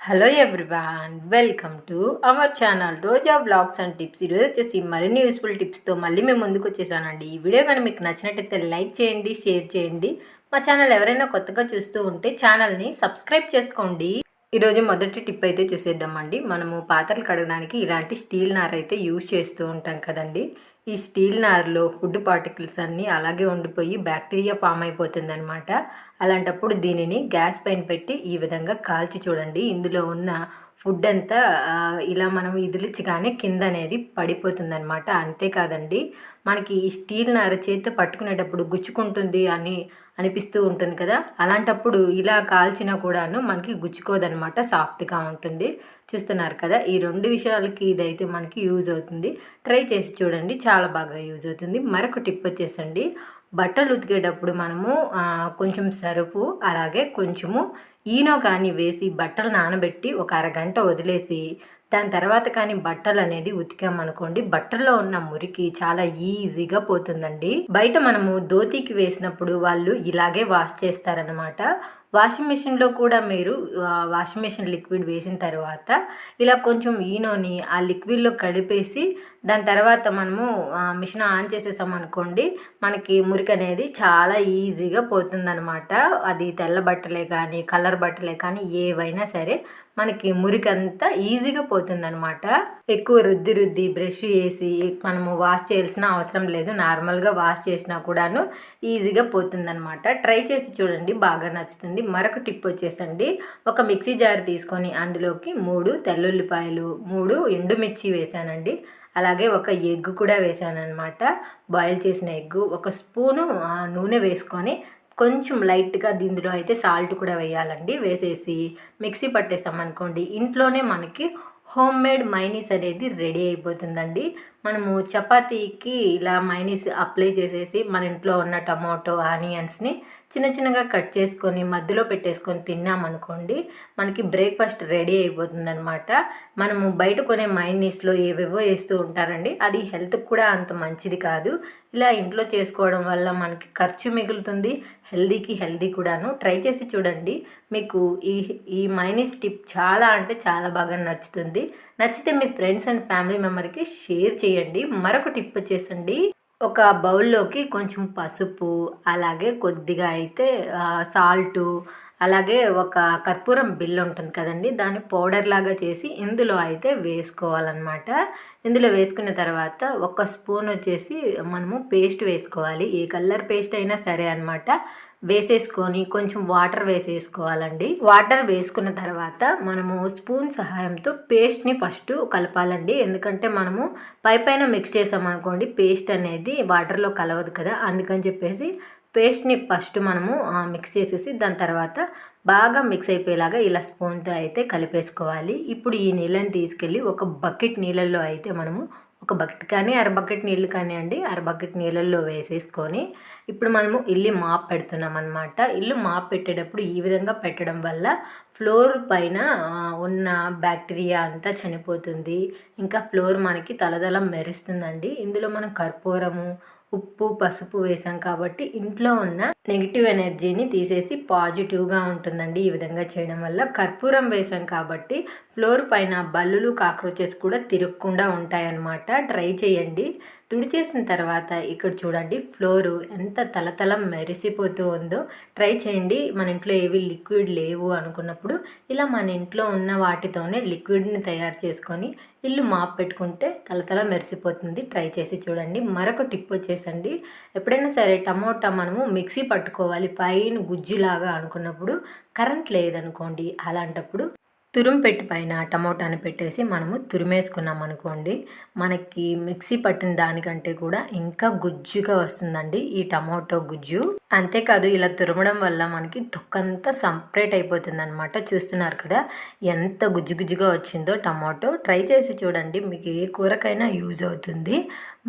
Hello everyone welcome to our channel Roja blogs and tips ఈరోజు వచ్చేసి మరిన్ని useful టిప్స్తో మళ్ళీ మేము ముందుకు వచ్చేసానండి ఈ వీడియో కానీ మీకు నచ్చినట్టయితే లైక్ చేయండి షేర్ చేయండి. మా ఛానల్ ఎవరైనా కొత్తగా చూస్తూ ఉంటే ఛానల్ని సబ్స్క్రైబ్ చేసుకోండి. ఈరోజు మొదటి టిప్ అయితే చూసేద్దామండి. మనము పాత్రలు కడగడానికి ఇలాంటి స్టీల్ నార అయితే యూజ్ చేస్తూ ఉంటాం కదండి. ఈ స్టీల్ నార్లో ఫుడ్ పార్టికల్స్ అన్నీ అలాగే ఉండిపోయి బ్యాక్టీరియా ఫామ్ అయిపోతుంది అనమాట అలాంటప్పుడు దీనిని గ్యాస్ పైన పెట్టి ఈ విధంగా కాల్చి చూడండి. ఇందులో ఉన్న ఫుడ్ అంతా ఇలా మనం ఇదిలిచ్చగానే కింద అనేది పడిపోతుంది అనమాట అంతేకాదండి మనకి ఈ స్టీల్ నార చేతితో పట్టుకునేటప్పుడు గుచ్చుకుంటుంది అని అనిపిస్తూ ఉంటుంది కదా? అలాంటప్పుడు ఇలా కాల్చినా కూడాను మనకి గుచ్చుకోదనమాట సాఫ్ట్గా ఉంటుంది. చూస్తున్నారు కదా? ఈ రెండు విషయాలకి ఇదైతే మనకి యూజ్ అవుతుంది. ట్రై చేసి చూడండి చాలా బాగా యూజ్ అవుతుంది. మరొక టిప్ వచ్చేసండి. బట్టలు ఉతికేటప్పుడు మనము కొంచెం సరుపు అలాగే కొంచెము ఈనో కానీ వేసి బట్టలు నానబెట్టి ఒక అరగంట వదిలేసి దాని తర్వాత కానీ బట్టలు అనేది ఉతికామనుకోండి బట్టల్లో ఉన్న మురికి చాలా ఈజీగా పోతుందండి. బయట మనము ధోతికి వేసినప్పుడు వాళ్ళు ఇలాగే వాష్ చేస్తారనమాట వాషింగ్ మిషన్లో కూడా మీరు వాషింగ్ మిషన్ లిక్విడ్ వేసిన తర్వాత ఇలా కొంచెం ఈనోని ఆ లిక్విడ్లో కలిపేసి దాని తర్వాత మనము మిషన్ ఆన్ చేసేసాం అనుకోండి మనకి మురికి అనేది చాలా ఈజీగా పోతుందనమాట అది తెల్ల బట్టలే కానీ కలర్ బట్టలే కానీ ఏవైనా సరే మనకి మురికంతా ఈజీగా పోతుందనమాట ఎక్కువ రుద్ది రుద్ది బ్రష్ చేసి మనము వాష్ చేయాల్సిన అవసరం లేదు. నార్మల్గా వాష్ చేసినా కూడాను ఈజీగా పోతుందనమాట ట్రై చేసి చూడండి బాగా నచ్చుతుంది. మరొక టిప్ వచ్చేసండి. ఒక మిక్సీ జార్ తీసుకొని అందులోకి మూడు తెల్లుల్లిపాయలు మూడు ఎండుమిర్చి వేసానండి. అలాగే ఒక ఎగ్ కూడా వేసాను అనమాట బాయిల్ చేసిన ఎగ్ ఒక స్పూను ఆ, నూనె వేసుకొని కొంచెం లైట్గా దీనిలో అయితే సాల్ట్ కూడా వేయాలండి. వేసేసి మిక్సీ పట్టేసామనుకోండి ఇంట్లోనే మనకి హోమ్ మేడ్ మైనీస్ అనేది రెడీ అయిపోతుందండి. మనము చపాతీకి ఇలా మైనీస్ అప్లై చేసేసి మన ఇంట్లో ఉన్న టమాటో ఆనియన్స్ని చిన్న చిన్నగా కట్ చేసుకొని మధ్యలో పెట్టేసుకొని తిన్నామనుకోండి మనకి బ్రేక్ఫాస్ట్ రెడీ అయిపోతుంది అనమాట మనము బయట కొనే మైనీస్లో ఏవేవో వేస్తూ ఉంటారండి. అది హెల్త్కి కూడా అంత మంచిది కాదు. ఇలా ఇంట్లో చేసుకోవడం వల్ల మనకి ఖర్చు మిగులుతుంది. హెల్దీకి హెల్దీ కూడాను. ట్రై చేసి చూడండి. మీకు ఈ ఈ మైనీస్ టిప్ చాలా అంటే చాలా బాగా నచ్చుతుంది. నచ్చితే మీ ఫ్రెండ్స్ అండ్ ఫ్యామిలీ మెంబర్కి షేర్ చేయండి. మరొక టిప్ వచ్చేసండి. ఒక బౌల్లోకి కొంచెం పసుపు అలాగే కొద్దిగా అయితే సాల్టు అలాగే ఒక కర్పూరం బిల్ ఉంటుంది కదండి. దాన్ని పౌడర్ లాగా చేసి ఇందులో అయితే వేసుకోవాలన్నమాట. ఇందులో వేసుకున్న తర్వాత ఒక స్పూన్ వచ్చేసి మనము పేస్ట్ వేసుకోవాలి. ఏ కలర్ పేస్ట్ అయినా సరే అనమాట వేసేసుకొని కొంచెం వాటర్ వేసేసుకోవాలండి. వాటర్ వేసుకున్న తర్వాత మనము స్పూన్ సహాయంతో పేస్ట్ని ఫస్ట్ కలపాలండి. ఎందుకంటే మనము పై పైన మిక్స్ చేసామనుకోండి పేస్ట్ అనేది వాటర్లో కలవదు కదా. అందుకని చెప్పేసి పేస్ట్ని ఫస్ట్ మనము మిక్స్ చేసేసి దాని తర్వాత బాగా మిక్స్ అయిపోయేలాగా ఇలా స్పూన్తో అయితే కలిపేసుకోవాలి. ఇప్పుడు ఈ నీళ్ళని తీసుకెళ్ళి ఒక బకెట్ నీళ్ళల్లో అయితే మనము ఒక బకెట్ కానీ అర బకెట్ నీళ్ళు కానీ అండి అర బకెట్ నీళ్ళల్లో వేసేసుకొని ఇప్పుడు మనము ఇల్లు మాప్ పెడుతున్నాం అనమాట ఇల్లు మాప్ పెట్టేటప్పుడు ఈ విధంగా పెట్టడం వల్ల ఫ్లోర్ పైన ఉన్న బ్యాక్టీరియా అంతా చనిపోతుంది. ఇంకా ఫ్లోర్ మనకి తలదల మెరుస్తుందండి. ఇందులో మనం కర్పూరము ఉప్పు పసుపు వేసాం కాబట్టి ఇంట్లో ఉన్న నెగిటివ్ ఎనర్జీని తీసేసి పాజిటివ్గా ఉంటుందండి. ఈ విధంగా చేయడం వల్ల కర్పూరం వేసాం కాబట్టి ఫ్లోర్ పైన బల్లులు కాక్రోచెస్ కూడా తిరగకుండా ఉంటాయన్నమాట. ట్రై చేయండి. తుడిచేసిన తర్వాత ఇక్కడ చూడండి ఫ్లోరు ఎంత తలతల మెరిసిపోతూ ఉందో. ట్రై చేయండి మన ఇంట్లో ఏవి లిక్విడ్ లేవు అనుకున్నప్పుడు ఇలా మన ఇంట్లో ఉన్న వాటితోనే లిక్విడ్ని తయారు చేసుకొని ఇల్లు మాప్ పెట్టుకుంటే తలతల మెరిసిపోతుంది. ట్రై చేసి చూడండి. మరొక టిప్ వచ్చేసండి. ఎప్పుడైనా సరే టమోటా మనము మిక్సీ పట్టుకోవాలి పైన గుజ్జులాగా అనుకున్నప్పుడు కరెంట్ లేదనుకోండి అలాంటప్పుడు తురుము పెట్టి పైన టమోటాను పెట్టేసి మనము తురిమేసుకున్నాం అనుకోండి మనకి మిక్సీ పట్టిన దానికంటే కూడా ఇంకా గుజ్జుగా వస్తుందండి ఈ టమోటో గుజ్జు. అంతేకాదు ఇలా తురమడం వల్ల మనకి తొక్కంతా సపరేట్ అయిపోతుంది అనమాట చూస్తున్నారు కదా ఎంత గుజ్జు గుజ్జుగా వచ్చిందో టమాటో. ట్రై చేసి చూడండి మీకు ఏ కూరకైనా యూజ్ అవుతుంది.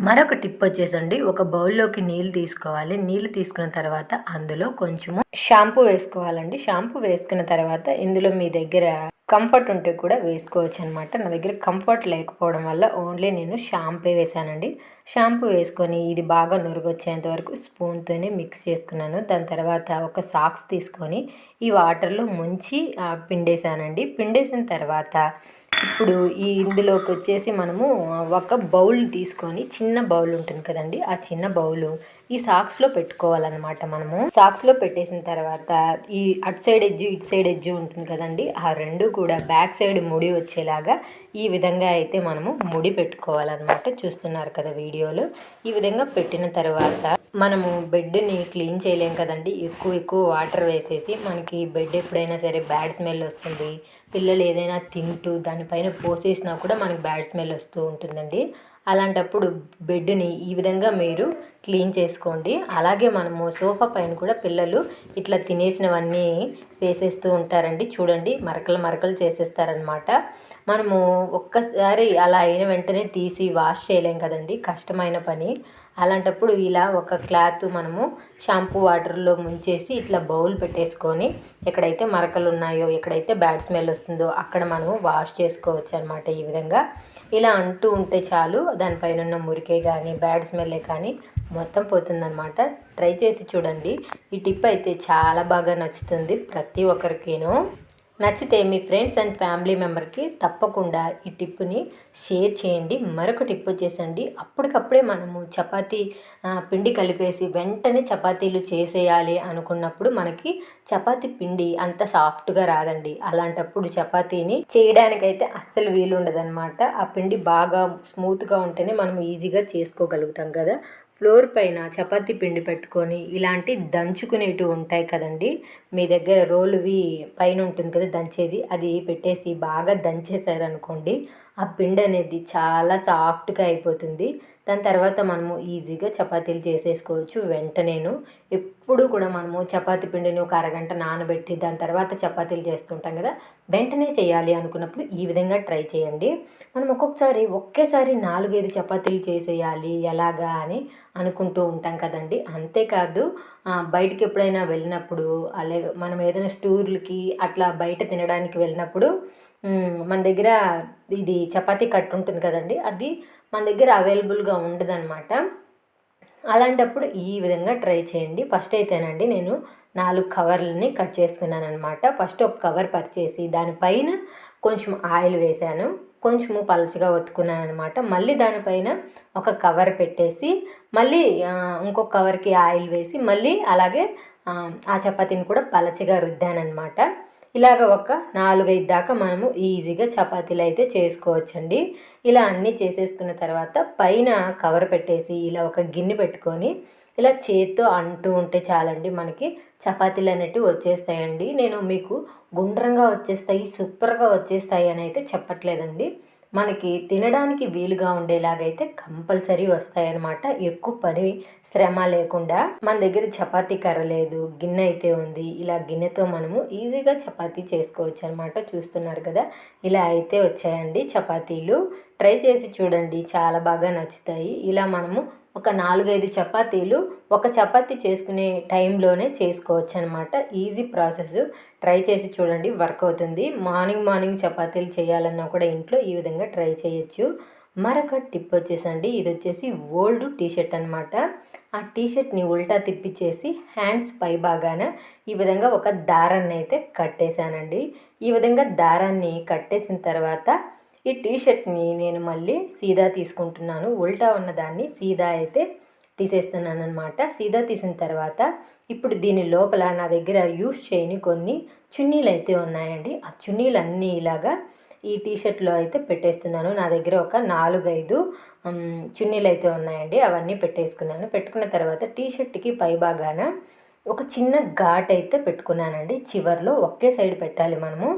మరొక టిప్ వచ్చేసండి ఒక బౌల్లోకి నీళ్ళు తీసుకోవాలి. నీళ్ళు తీసుకున్న తర్వాత అందులో కొంచెము షాంపూ వేసుకోవాలండి. షాంపూ వేసుకున్న తర్వాత ఇందులో మీ దగ్గర కంఫర్ట్ ఉంటే కూడా వేసుకోవచ్చు అనమాట నా దగ్గర కంఫర్ట్ లేకపోవడం వల్ల ఓన్లీ నేను షాంపూ వేసానండి. షాంపూ వేసుకొని ఇది బాగా నురుగొచ్చేంత వరకు స్పూన్తోనే మిక్స్ చేసుకున్నాను. దాని తర్వాత ఒక సాక్స్ తీసుకొని ఈ వాటర్లో ముంచి పిండేసానండి. పిండేసిన తర్వాత ఇప్పుడు ఈ ఇందులోకి వచ్చేసి మనము ఒక బౌల్ తీసుకొని చిన్న బౌల్ ఉంటుంది కదండి ఆ చిన్న బౌలు ఈ సాక్స్లో పెట్టుకోవాలన్నమాట మనము. సాక్స్లో పెట్టేసిన తర్వాత ఈ అటు సైడ్ ఎడ్జు ఇటు సైడ్ ఎడ్జు ఉంటుంది కదండి ఆ రెండు కూడా బ్యాక్ సైడ్ ముడి వచ్చేలాగా ఈ విధంగా అయితే మనము ముడి పెట్టుకోవాలన్నమాట చూస్తున్నారు కదా వీడియోలో. ఈ విధంగా పెట్టిన తర్వాత మనము బెడ్ని క్లీన్ చేయలేం కదండి ఎక్కువ ఎక్కువ వాటర్ వేసేసి మనకి బెడ్ ఎప్పుడైనా సరే బ్యాడ్ స్మెల్ వస్తుంది పిల్లలు ఏదైనా తింటూ దానిపైన పోసేసినా కూడా మనకి బ్యాడ్ స్మెల్ వస్తూ ఉంటుందండి. అలాంటప్పుడు బెడ్ని ఈ విధంగా మీరు క్లీన్ చేసుకోండి. అలాగే మనము సోఫా పైన కూడా పిల్లలు ఇట్లా తినేసినవన్నీ వేసేస్తూ ఉంటారండి. చూడండి మరకలు మరకలు చేసేస్తారనమాట మనము ఒక్కసారి అలా అయిన వెంటనే తీసి వాష్ చేయలేం కదండి. కష్టమైన పని. అలాంటప్పుడు ఇలా ఒక క్లాత్ మనము షాంపూ వాటర్లో ముంచేసి ఇట్లా బౌల్ పెట్టేసుకొని ఎక్కడైతే మరకలు ఉన్నాయో ఎక్కడైతే బ్యాడ్ స్మెల్ వస్తుందో అక్కడ మనము వాష్ చేసుకోవచ్చు అనమాట ఈ విధంగా. ఇలా అంటూ ఉంటే చాలు దానిపైన ఉన్న మురికే కానీ బ్యాడ్ స్మెల్లే కానీ మొత్తం పోతుందన్నమాట. ట్రై చేసి చూడండి. ఈ టిప్ అయితే చాలా బాగా నచ్చుతుంది ప్రతి ఒక్కరికిను. నచ్చితే మీ ఫ్రెండ్స్ అండ్ ఫ్యామిలీ మెంబర్కి తప్పకుండా ఈ టిప్పుని షేర్ చేయండి. మరొక టిప్ వచ్చేసండి. అప్పటికప్పుడే మనము చపాతీ పిండి కలిపేసి వెంటనే చపాతీలు చేసేయాలి అనుకున్నప్పుడు మనకి చపాతీ పిండి అంత సాఫ్ట్గా రాదండి. అలాంటప్పుడు చపాతీని చేయడానికైతే అస్సలు వీలు ఉండదన్నమాట ఆ పిండి బాగా స్మూత్గా ఉంటేనే మనం ఈజీగా చేసుకోగలుగుతాం కదా. ఫ్లోర్ పైన చపాతీ పిండి పెట్టుకొని ఇలాంటి దంచుకునేవి ఉంటాయి కదండి. మీ దగ్గర రోలువి పైన ఉంటుంది కదా దంచేది. అది పెట్టేసి బాగా దంచేసారనుకోండి ఆ పిండి అనేది చాలా సాఫ్ట్గా అయిపోతుంది. దాని తర్వాత మనము ఈజీగా చపాతీలు చేసేసుకోవచ్చు. వెంటనేను ఎప్పుడు కూడా మనము చపాతీ పిండిని ఒక అరగంట నానబెట్టి దాని తర్వాత చపాతీలు చేస్తుంటాం కదా వెంటనే చేయాలి అనుకున్నప్పుడు ఈ విధంగా ట్రై చేయండి. మనం ఒక్కొక్కసారి ఒకేసారి నాలుగైదు చపాతీలు చేసేయాలి ఎలాగా అని అనుకుంటూ ఉంటాం కదండి. అంతేకాదు ఆ, బయటికి ఎప్పుడైనా వెళ్ళినప్పుడు అలాగే మనం ఏదైనా స్టూర్లకి అట్లా బయట తినడానికి వెళ్ళినప్పుడు మన దగ్గర ఇది చపాతీ కట్టు ఉంటుంది కదండి అది మన దగ్గర అవైలబుల్గా ఉండదన్నమాట. అలాంటప్పుడు ఈ విధంగా ట్రై చేయండి. ఫస్ట్ అయితేనండి నేను నాలుగు కవర్లని కట్ చేసుకున్నాను అనమాట ఫస్ట్ ఒక కవర్ పరిచేసి దానిపైన కొంచెం ఆయిల్ వేశాను. కొంచెము పలచగా ఒత్తుకున్నాను అనమాట మళ్ళీ దానిపైన ఒక కవర్ పెట్టేసి మళ్ళీ ఇంకొక కవర్కి ఆయిల్ వేసి మళ్ళీ అలాగే ఆ, ఆ చపాతీని కూడా పలచగా రుద్దానమాట ఇలాగ ఒక నాలుగైదు దాకా మనము ఈజీగా చపాతీలు అయితే చేసుకోవచ్చండి. ఇలా అన్నీ చేసేసుకున్న తర్వాత పైన కవర్ పెట్టేసి ఇలా ఒక గిన్నె పెట్టుకొని ఇలా చేత్తో అంటూ ఉంటే చాలండి మనకి చపాతీలు అనేటివి వచ్చేస్తాయండి. నేను మీకు గుండ్రంగా వచ్చేస్తాయి సూపర్గా వచ్చేస్తాయి అని అయితే చెప్పట్లేదండి. మనకి తినడానికి వీలుగా ఉండేలాగైతే కంపల్సరీ వస్తాయన్నమాట. ఎక్కువ పని శ్రమ లేకుండా మన దగ్గర చపాతీ కర్ర లేదు గిన్నె అయితే ఉంది. ఇలా గిన్నెతో మనము ఈజీగా చపాతీ చేసుకోవచ్చు అనమాట చూస్తున్నారు కదా? ఇలా అయితే వచ్చాయండి చపాతీలు. ట్రై చేసి చూడండి. చాలా బాగా నచ్చుతాయి. ఇలా మనము ఒక నాలుగైదు చపాతీలు ఒక చపాతీ చేసుకునే టైంలోనే చేసుకోవచ్చు అనమాట ఈజీ ప్రాసెస్. ట్రై చేసి చూడండి వర్క్ అవుతుంది. మార్నింగ్ మార్నింగ్ చపాతీలు చేయాలన్నా కూడా ఇంట్లో ఈ విధంగా ట్రై చేయొచ్చు. మరొక టిప్ వచ్చేసండి ఇది వచ్చేసి ఓల్డ్ టీషర్ట్ అనమాట ఆ టీషర్ట్ని ఉల్టా తిప్పిచ్చేసి హ్యాండ్స్ పై భాగాన ఈ విధంగా ఒక దారాన్ని అయితే కట్టేశానండి. ఈ విధంగా దారాన్ని కట్టేసిన తర్వాత ఈ టీషర్ట్ని నేను మళ్ళీ సీదా తీసుకుంటున్నాను. ఉల్టా ఉన్నదాన్ని సీదా అయితే తీసేస్తున్నాను అనమాట సీదా తీసిన తర్వాత ఇప్పుడు దీని లోపల నా దగ్గర యూస్ చేయని కొన్ని చున్నీలు అయితే ఉన్నాయండి. ఆ చున్నీలన్నీ ఇలాగా ఈ టీషర్ట్లో అయితే పెట్టేస్తున్నాను. నా దగ్గర ఒక నాలుగైదు చున్నీలు అయితే ఉన్నాయండి. అవన్నీ పెట్టేసుకున్నాను. పెట్టుకున్న తర్వాత టీషర్ట్కి పై భాగాన ఒక చిన్న ఘాట్ అయితే పెట్టుకున్నానండి. చివర్లో ఒకే సైడ్ పెట్టాలి మనము.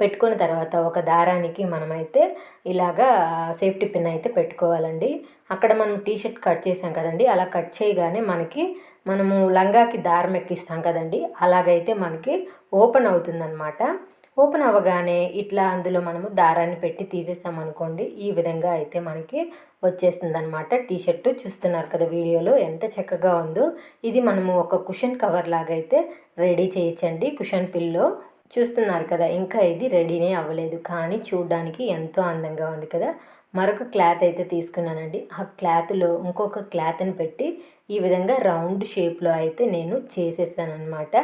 పెట్టుకున్న తర్వాత ఒక దారానికి మనమైతే ఇలాగా సేఫ్టీ పిన్ అయితే పెట్టుకోవాలండి. అక్కడ మనం టీ షర్ట్ కట్ చేసాం కదండి అలా కట్ చేయగానే మనకి మనము లంగాకి దారం ఎక్కిస్తాం కదండి అలాగైతే మనకి ఓపెన్ అవుతుందన్నమాట. ఓపెన్ అవ్వగానే ఇట్లా అందులో మనము దారాన్ని పెట్టి తీసేసాం అనుకోండి ఈ విధంగా అయితే మనకి వచ్చేస్తుంది అనమాట టీ షర్ట్ చూస్తున్నారు కదా వీడియోలో ఎంత చక్కగా ఉందో. ఇది మనము ఒక కుషన్ కవర్ లాగా అయితే రెడీ చేయించండి కుషన్ పిల్లో. చూస్తున్నారు కదా ఇంకా ఇది రెడీనే అవ్వలేదు. కానీ చూడడానికి ఎంతో అందంగా ఉంది కదా. మరొక క్లాత్ అయితే తీసుకున్నానండి. ఆ క్లాత్లో ఇంకొక క్లాత్ని పెట్టి ఈ విధంగా రౌండ్ షేప్లో అయితే నేను చేసేసానమాట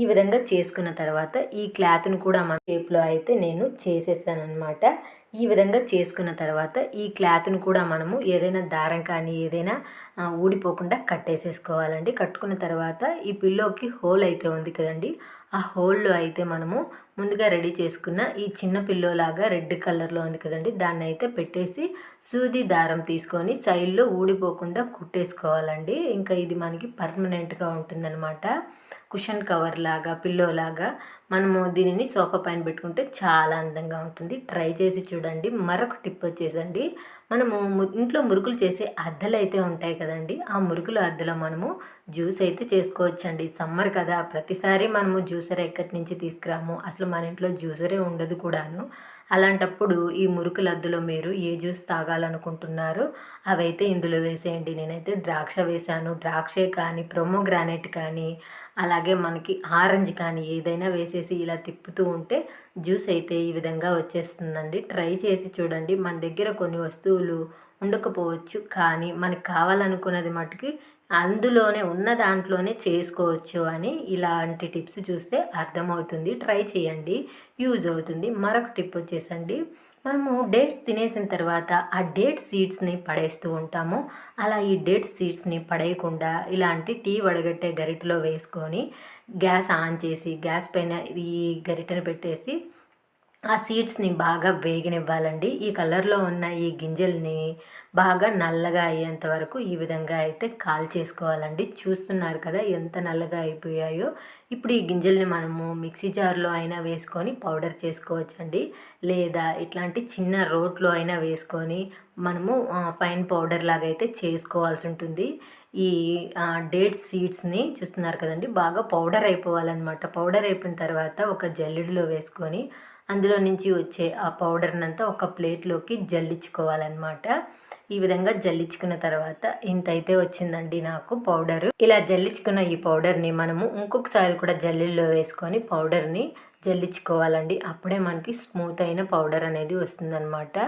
ఈ విధంగా చేసుకున్న తర్వాత ఈ క్లాత్ను కూడా మన షేప్లో అయితే నేను చేసేసానమాట ఈ విధంగా చేసుకున్న తర్వాత ఈ క్లాత్ను కూడా మనము ఏదైనా దారం కానీ ఏదైనా ఊడిపోకుండా కట్టేసేసుకోవాలండి. కట్టుకున్న తర్వాత ఈ పిల్లోకి హోల్ అయితే ఉంది కదండి. ఆ హోల్లో అయితే మనము ముందుగా రెడీ చేసుకున్న ఈ చిన్న పిల్లోలాగా రెడ్ కలర్లో ఉంది కదండి. దాన్ని అయితే పెట్టేసి సూది దారం తీసుకొని సైడ్లో ఊడిపోకుండా కుట్టేసుకోవాలండి. ఇంకా ఇది మనకి పర్మనెంట్గా ఉంటుందన్నమాట. కుషన్ కవర్ లాగా పిల్లో లాగా మనము దీనిని సోఫా పైన పెట్టుకుంటే చాలా అందంగా ఉంటుంది. ట్రై చేసి చూడండి. మరొక టిప్ వచ్చేసండి. మనము ఇంట్లో మురుకులు చేసే అద్దెలు అయితే ఉంటాయి కదండి. ఆ మురుకుల అద్దెలో మనము జ్యూస్ అయితే చేసుకోవచ్చండి. సమ్మర్ కదా ప్రతిసారి మనము జ్యూసర్ ఎక్కడి నుంచి తీసుకురాము? అసలు మన ఇంట్లో జ్యూసరే ఉండదు కూడాను. అలాంటప్పుడు ఈ మురుకుల అద్దులో మీరు ఏ జ్యూస్ తాగాలనుకుంటున్నారో అవైతే ఇందులో వేసేయండి. నేనైతే ద్రాక్ష వేసాను ద్రాక్షే కానీ ప్రొమోగ్రానైట్ కానీ అలాగే మనకి ఆరెంజ్ కానీ ఏదైనా వేసేసి ఇలా తిప్పుతూ ఉంటే జ్యూస్ అయితే ఈ విధంగా వచ్చేస్తుందండి. ట్రై చేసి చూడండి. మన దగ్గర కొన్ని వస్తువులు ఉండకపోవచ్చు. కానీ మనకు కావాలనుకున్నది మటుకి అందులోనే ఉన్న దాంట్లోనే చేసుకోవచ్చు అని ఇలాంటి టిప్స్ చూస్తే అర్థమవుతుంది. ట్రై చేయండి. యూజ్ అవుతుంది. మరొక టిప్ వచ్చేసండి. మనము డేట్స్ తినేసిన తర్వాత ఆ డేట్ సీడ్స్ని పడేస్తూ ఉంటాము. అలా ఈ డేట్ సీడ్స్ని పడేయకుండా ఇలాంటి టీ వడగట్టే గరిటలో వేసుకొని గ్యాస్ ఆన్ చేసి గ్యాస్ పైన ఈ గరిటెను పెట్టేసి ఆ సీడ్స్ని బాగా వేగనివ్వాలండి. ఈ కలర్లో ఉన్న ఈ గింజల్ని బాగా నల్లగా అయ్యేంత వరకు ఈ విధంగా అయితే కాల్ చేసుకోవాలండి. చూస్తున్నారు కదా ఎంత నల్లగా అయిపోయాయో. ఇప్పుడు ఈ గింజల్ని మనము మిక్సీ జార్లో అయినా వేసుకొని పౌడర్ చేసుకోవచ్చండి. లేదా ఇట్లాంటి చిన్న రోట్లో అయినా వేసుకొని మనము ఫైన్ పౌడర్ లాగా అయితే చేసుకోవాల్సి ఉంటుంది. ఈ డేట్ సీడ్స్ని చూస్తున్నారు కదండి. బాగా పౌడర్ అయిపోవాలన్నమాట. పౌడర్ అయిపోయిన తర్వాత ఒక జల్లెడలో వేసుకొని అందులో నుంచి వచ్చే ఆ పౌడర్నంతా ఒక ప్లేట్లోకి జల్లించుకోవాలన్నమాట. ఈ విధంగా జల్లించుకున్న తర్వాత ఇంత అయితే వచ్చిందండి నాకు పౌడర్. ఇలా జల్లించుకున్న ఈ పౌడర్ని మనము ఇంకొకసారి కూడా జల్లిల్లో వేసుకొని పౌడర్ని జల్లించుకోవాలండి. అప్పుడే మనకి స్మూత్ అయిన పౌడర్ అనేది వస్తుందన్నమాట.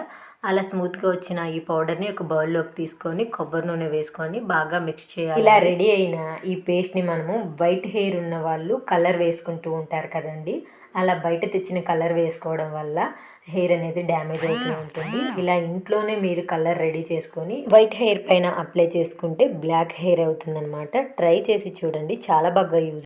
అలా స్మూత్గా వచ్చిన ఈ పౌడర్ని ఒక బౌల్లోకి తీసుకొని కొబ్బరి నూనె వేసుకొని బాగా మిక్స్ చేయాలి. ఇలా రెడీ అయిన ఈ పేస్ట్ని మనము వైట్ హెయిర్ ఉన్న వాళ్ళు కలర్ వేసుకుంటూ ఉంటారు కదండి. అలా బయట తెచ్చిన కలర్ వేసుకోవడం వల్ల హెయిర్ అనేది డ్యామేజ్ అవుతూ ఉంటుంది. ఇలా ఇంట్లోనే మీరు కలర్ రెడీ చేసుకొని వైట్ హెయిర్ పైన అప్లై చేసుకుంటే బ్లాక్ హెయిర్ అవుతుందన్నమాట. ట్రై చేసి చూడండి. చాలా బాగా యూజ్